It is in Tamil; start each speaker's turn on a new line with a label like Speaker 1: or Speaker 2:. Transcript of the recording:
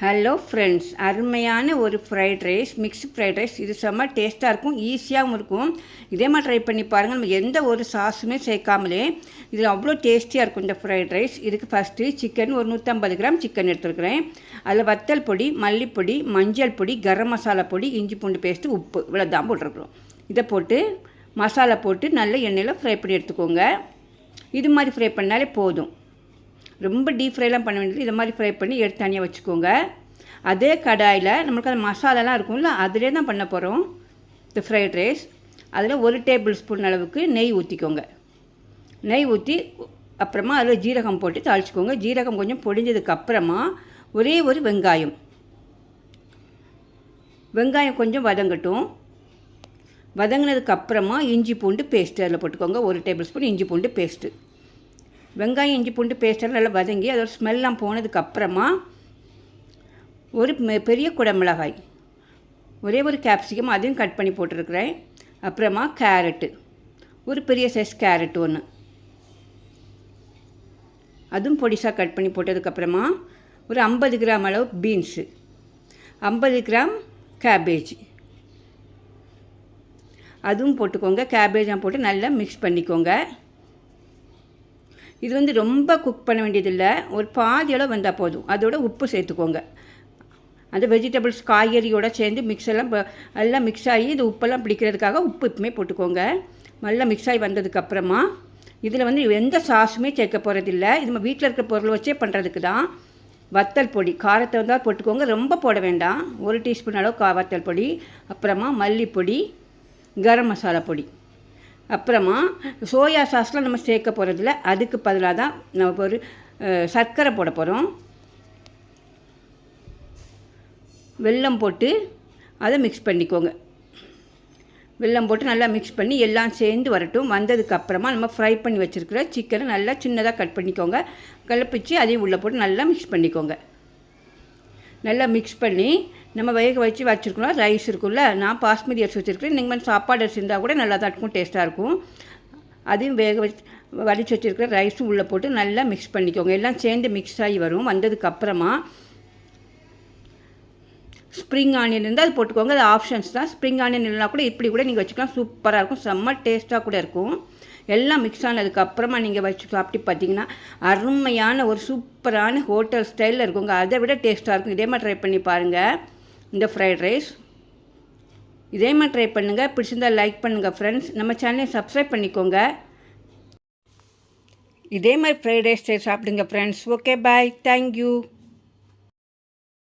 Speaker 1: ஹலோ ஃப்ரெண்ட்ஸ் அருமையான ஒரு fried rice mix fried rice இது செம்ம டேஸ்ட்டாக இருக்கும் ஈஸியாகவும் இருக்கும். இதே மாதிரி ட்ரை பண்ணி பாருங்கள் நம்ம எந்த ஒரு சாஸுமே சேர்க்காமலே இது அவ்வளோ டேஸ்டியாக இருக்கும் இந்த ஃப்ரைட் ரைஸ் இதுக்கு ஃபஸ்ட்டு சிக்கன் ஒரு நூற்றம்பது கிராம் சிக்கன் எடுத்துருக்குறேன். அதில் வத்தல் பொடி மல்லிப்பொடி மஞ்சள் பொடி கரம் மசாலா பொடி இஞ்சி பூண்டு பேஸ்ட்டு உப்பு. இவ்வளோ தான் போட்டிருக்குறோம். இதை போட்டு மசாலா போட்டு நல்ல எண்ணெயில் ஃப்ரை பண்ணி எடுத்துக்கோங்க. இது மாதிரி ஃப்ரை பண்ணாலே போதும். ரொம்ப டீப் ஃப்ரைலாம் பண்ண வேண்டியது இதை மாதிரி ஃப்ரை பண்ணி எடுத்து தனியாக வச்சுக்கோங்க. அதே கடாயில் நம்மளுக்கு அந்த மசாலாலாம் இருக்கும்ல அதிலே தான் பண்ண போகிறோம் இந்த ஃப்ரைட் ரைஸ் அதில் ஒரு டேபிள் ஸ்பூன் அளவுக்கு நெய் ஊற்றிக்கோங்க நெய் ஊற்றி அப்புறமா அதில் ஜீரகம் போட்டு தாளிச்சிக்கோங்க. ஜீரகம் கொஞ்சம் பொடிஞ்சதுக்கு அப்புறமா ஒரே ஒரு வெங்காயம். வெங்காயம் கொஞ்சம் வதங்கட்டும். வதங்கினதுக்கு அப்புறமா இஞ்சி பூண்டு பேஸ்ட்டு அதில் போட்டுக்கோங்க. ஒரு டேபிள் ஸ்பூன் இஞ்சி பூண்டு பேஸ்ட்டு வெங்காயம் இஞ்சி பூண்டு பேஸ்டெல்லாம் நல்லா வதங்கி அதோட ஸ்மெல்லாம் போனதுக்கப்புறமா ஒரு மெ- பெரிய குடமிளகாய் ஒரே ஒரு கேப்சிகம் அதையும் கட் பண்ணி போட்டிருக்கிறேன். அப்புறமா கேரட்டு ஒரு பெரிய சைஸ் கேரட் ஒன்று அதுவும் பொடிசாக கட் பண்ணி போட்டதுக்கப்புறமா ஒரு ஐம்பது கிராம் அளவு பீன்ஸு ஐம்பது கிராம் கேபேஜ் அதுவும் போட்டுக்கோங்க. கேபேஜாக போட்டு நல்லா மிக்ஸ் பண்ணிக்கோங்க. இது வந்து ரொம்ப குக் பண்ண வேண்டியதில்லை. ஒரு பாதி அளவு வந்தால் போதும். அதோட உப்பு சேர்த்துக்கோங்க. அந்த வெஜிடபிள்ஸ் காய்கறியோட சேர்ந்து மிக்ஸ் எல்லாம் ப- எல்லாம் மிக்ஸ் ஆகி இந்த உப்பெல்லாம் பிடிக்கிறதுக்காக உப்பு இப்பவுமே போட்டுக்கோங்க. நல்லா மிக்ஸ் ஆகி வந்ததுக்கப்புறமா இதில் வந்து எந்த சாஸுமே சேர்க்க போகிறதில்ல இது நம்ம வீட்டில் இருக்கிற பொருள் வச்சே பண்ணுறதுக்கு தான். வத்தல் பொடி காரத்தை வந்தால் போட்டுக்கோங்க. ரொம்ப போட வேண்டாம். ஒரு டீஸ்பூன் அளவு கா வத்தல் பொடி அப்புறமா மல்லிப்பொடி கரம் மசாலா பொடி. அப்புறமா சோயா சாஸ்லாம் நம்ம சேர்க்க போகிறதில்ல அதுக்கு பதிலாக தான் நம்ம ஒரு சர்க்கரை போட போகிறோம் வெல்லம் போட்டு அதை மிக்ஸ் பண்ணிக்கோங்க. வெல்லம் போட்டு நல்லா மிக்ஸ் பண்ணி எல்லாம் சேர்ந்து வரட்டும். வந்ததுக்கப்புறமா நம்ம ஃப்ரை பண்ணி வச்சுருக்கிற சிக்கனை நல்லா சின்னதாக கட் பண்ணிக்கோங்க. கலப்பிச்சு அதையும் உள்ளே போட்டு நல்லா மிக்ஸ் பண்ணிக்கோங்க. நல்லா மிக்ஸ் பண்ணி நம்ம வேக வச்சு வச்சுருக்கணும் ரைஸ் இருக்கும்ல நான் பாஸ்மதி அரிசி வச்சுருக்கேன் நீங்கள் வந்து சாப்பாடு அரிசி இருந்தால் கூட நல்லா தான் இருக்கும் டேஸ்ட்டாக இருக்கும். அதையும் வேக வச்சு வடித்து வச்சுருக்கிற ரைஸும் உள்ளே போட்டு நல்லா மிக்ஸ் பண்ணிக்கோங்க. எல்லாம் சேர்ந்து மிக்ஸ் ஆகி வரும். வந்ததுக்கு அப்புறமா ஸ்ப்ரிங் ஆனியன் இருந்தால் அது போட்டுக்கோங்க. அது ஆப்ஷன்ஸ் தான். ஸ்ப்ரிங் ஆனியன் இல்லைனா கூட இப்படி கூட நீங்கள் வச்சுக்கலாம். சூப்பராக இருக்கும். செம்ம டேஸ்ட்டாக கூட இருக்கும். எல்லாம் மிக்ஸ் ஆனதுக்கப்புறமா நீங்கள் வச்சு சாப்பிட்டு பார்த்தீங்கன்னா அருமையான ஒரு சூப்பரான ஹோட்டல் ஸ்டைலில் இருக்குங்க. அதை விட டேஸ்ட்டாக இருக்கும். இதே மாதிரி ட்ரை பண்ணி பாருங்கள் இந்த ஃப்ரைட் ரைஸ் இதே மாதிரி ட்ரை பண்ணுங்கள் பிடிச்சிருந்தா லைக் பண்ணுங்கள் ஃப்ரெண்ட்ஸ் நம்ம சேனலை சப்ஸ்கிரைப் பண்ணிக்கோங்க. இதே மாதிரி ஃப்ரைட் ரைஸ் சாப்பிடுங்க friends okay bye thank you